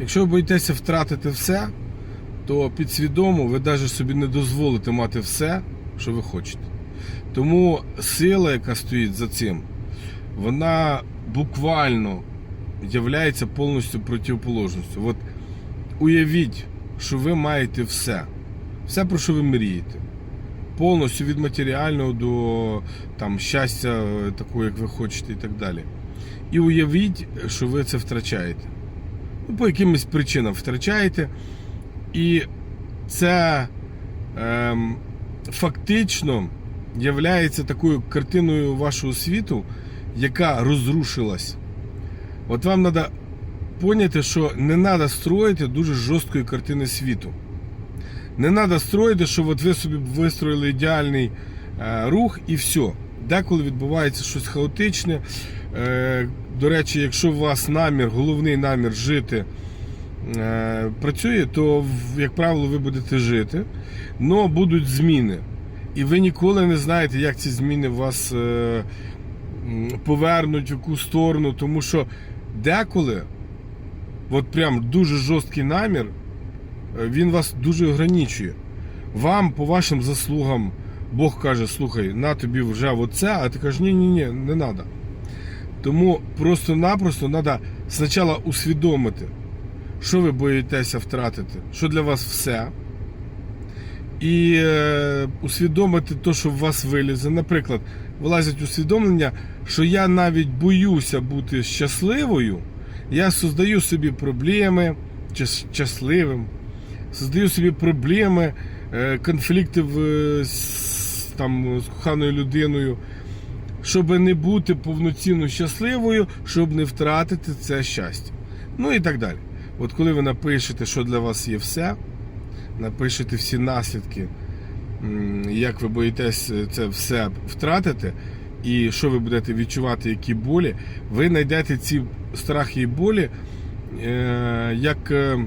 Якщо ви боїтеся втратити все, то підсвідомо ви навіть собі не дозволите мати все, що ви хочете. Тому сила, яка стоїть за цим, вона буквально являється повністю противоположністю. От уявіть, що ви маєте все. Все, про що ви мрієте. Повністю від матеріального до там, щастя, е, такого, як ви хочете, і так далі. І уявіть, що ви це втрачаєте. Ну, по якимось причинам втрачаєте. І це ем, фактично являється такою картиною вашого світу, яка розрушилась. От вам треба поняти, що не треба строїти дуже жорсткої картини світу. Не треба строїти, що от ви собі вистроїли ідеальний е, рух і все. Деколи відбувається щось хаотичне. Е, до речі, якщо у вас намір, головний намір жити е, працює, то, як правило, ви будете жити, але будуть зміни. І ви ніколи не знаєте, як ці зміни вас е, повернуть в яку сторону, тому що деколи, от прям дуже жорсткий намір, він вас дуже ограничує. Вам, по вашим заслугам, Бог каже, слухай, на тобі вже оце, а ти кажеш, ні, ні, ні, не треба. Тому просто-напросто треба спочатку усвідомити, що ви боїтеся втратити, що для вас все. І е, усвідомити те, що в вас вилізе. Наприклад, вилазить усвідомлення, що я навіть боюся бути щасливою, я создаю собі проблеми, чи щасливим, создаю собі проблеми, е, конфлікти в, е, там, з коханою людиною, щоб не бути повноцінно щасливою, щоб не втратити це щастя. Ну і так далі. От коли ви напишете, що для вас є все, напишете всі наслідки, як ви боїтесь це все втратити, і що ви будете відчувати, які болі, ви знайдете ці страхи і болі е, як, е,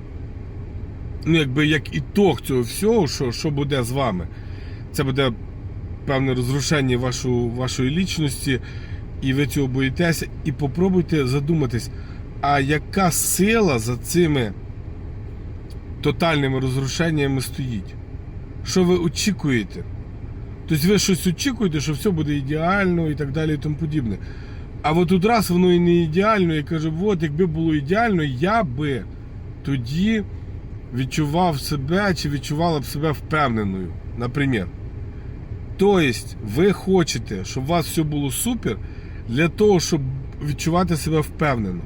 ну, якби, як ітог цього всього, що, що буде з вами. Це буде певне розрушення вашу, вашої лічності, і ви цього боїтеся. І попробуйте задуматись, а яка сила за цими тотальними розрушеннями стоїть? Що ви очікуєте? Тобто ви щось очікуєте, що все буде ідеально і так далі і тому подібне. А от раз воно і не ідеально, і каже, от якби було ідеально, я би тоді відчував себе чи відчувала б себе впевненою, наприклад. Тобто, ви хочете, щоб у вас все було супер для того, щоб відчувати себе впевнено.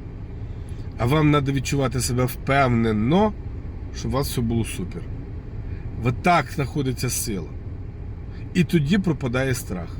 А вам треба відчувати себе впевнено, щоб у вас все було супер. Ви так знаходиться сила. І тоді пропадає страх.